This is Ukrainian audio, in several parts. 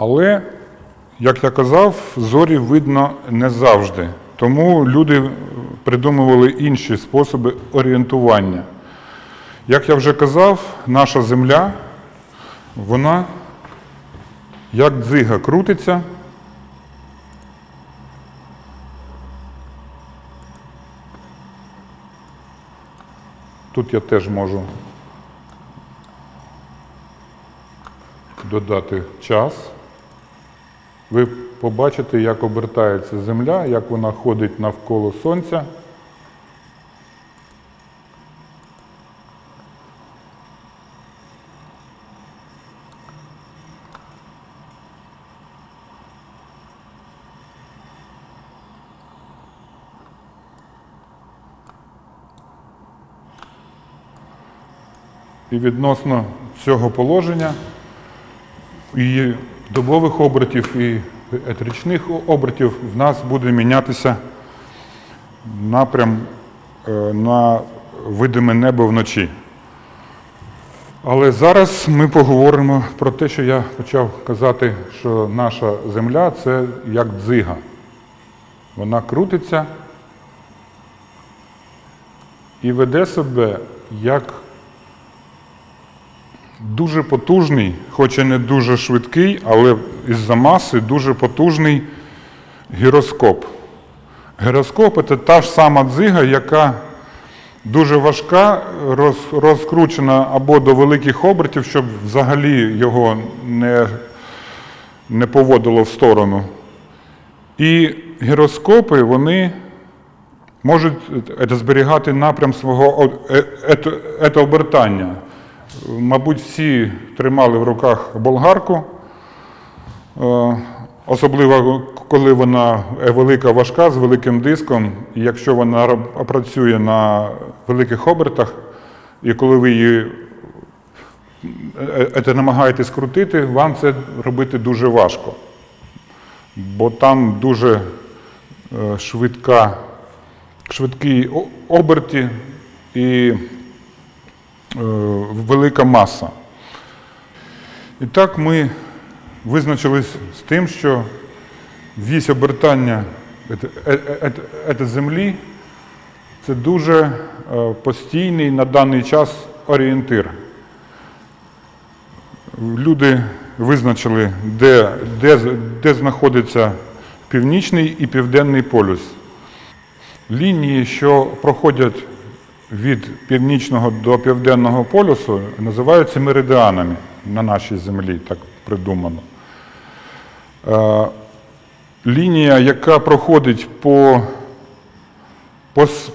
Але, як я казав, зорі видно не завжди. Тому люди придумували інші способи орієнтування. Як я вже казав, наша земля, вона як дзига крутиться. Тут я теж можу додати час. Ви побачите, як обертається Земля, як вона ходить навколо Сонця. І відносно цього положення і добових обертів, і етричних обертів в нас буде мінятися напрям е, на видиме небо вночі. Але зараз ми поговоримо про те, що я почав казати, що наша земля це як дзига. Вона крутиться і веде себе як дуже потужний, хоч і не дуже швидкий, але із-за маси дуже потужний гіроскоп. Гіроскоп це та ж сама дзига, яка дуже важка, роз, розкручена або до великих обертів, щоб взагалі його не, не поводило в сторону. І гіроскопи, вони можуть е, зберігати напрям свого е- обертання. Мабуть, всі тримали в руках болгарку, е, особливо коли вона е, велика, важка, з великим диском. І якщо вона працює на великих обертах, і коли ви її е, е, намагаєтесь крутити, вам це робити дуже важко. Бо там дуже швидка, швидкі о- оберти і велика маса. І так ми визначились з тим, що вісь обертання е- е- е- е- землі це дуже е, постійний на даний час орієнтир. Люди визначили, де, де, де знаходиться північний і південний полюс. Лінії, що проходять від північного до південного полюсу, називаються меридіанами на нашій землі, так придумано. Е, Лінія, яка проходить по,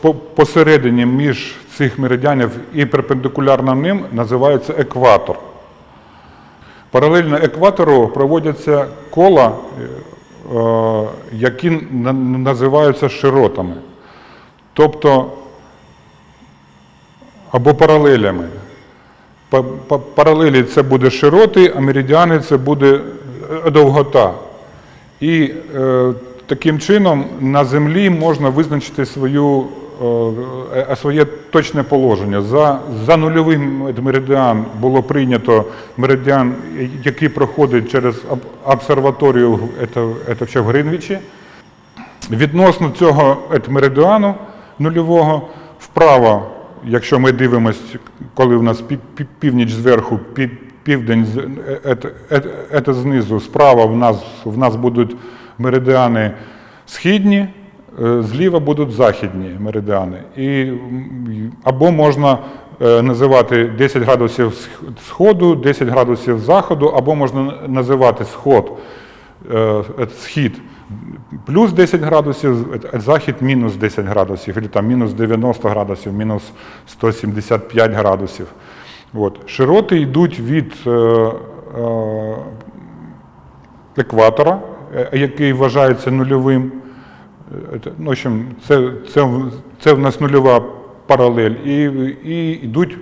по, посередині між цих меридіанів і перпендикулярна ним, називається екватор. Паралельно екватору проводяться кола, е, е, які називаються широтами. Тобто або паралелями. Па- па- Паралелі це буде широти, а меридіани це буде е, довгота. І е, таким чином на землі можна визначити свою, е, е, своє точне положення. За, за нульовим меридіан було прийнято меридіан, який проходить через об- обсерваторію це, це в Гринвічі. Відносно цього меридіану нульового вправо, якщо ми дивимося, коли в нас пі- пі- північ зверху, пі- південь з- е- ет- ете знизу, справа в нас, в нас будуть меридіани східні, е, зліва будуть західні меридіани. І, або можна е, називати 10 градусів сходу, 10 градусів заходу, або можна називати сход е, е, схід плюс 10 градусів, е, захід мінус 10 градусів, або там мінус 90 градусів, мінус 175 градусів. От. Широти йдуть від е, е, екватора, е, який вважається нульовим. Е, Ну, в общем, це, це, це в нас нульова паралель. І, і йдуть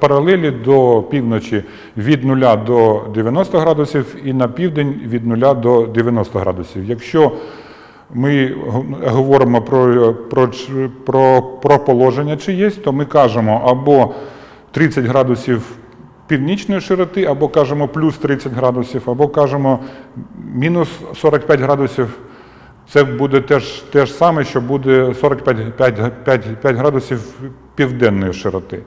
паралелі до півночі від 0 до 90 градусів і на південь від 0 до 90 градусів. Якщо ми говоримо про, про, про, про положення чиєсь, то ми кажемо або 30 градусів північної широти, або кажемо плюс 30 градусів, або кажемо мінус 45 градусів. Це буде теж те ж саме, що буде 45 5, 5, 5 градусів південної широти.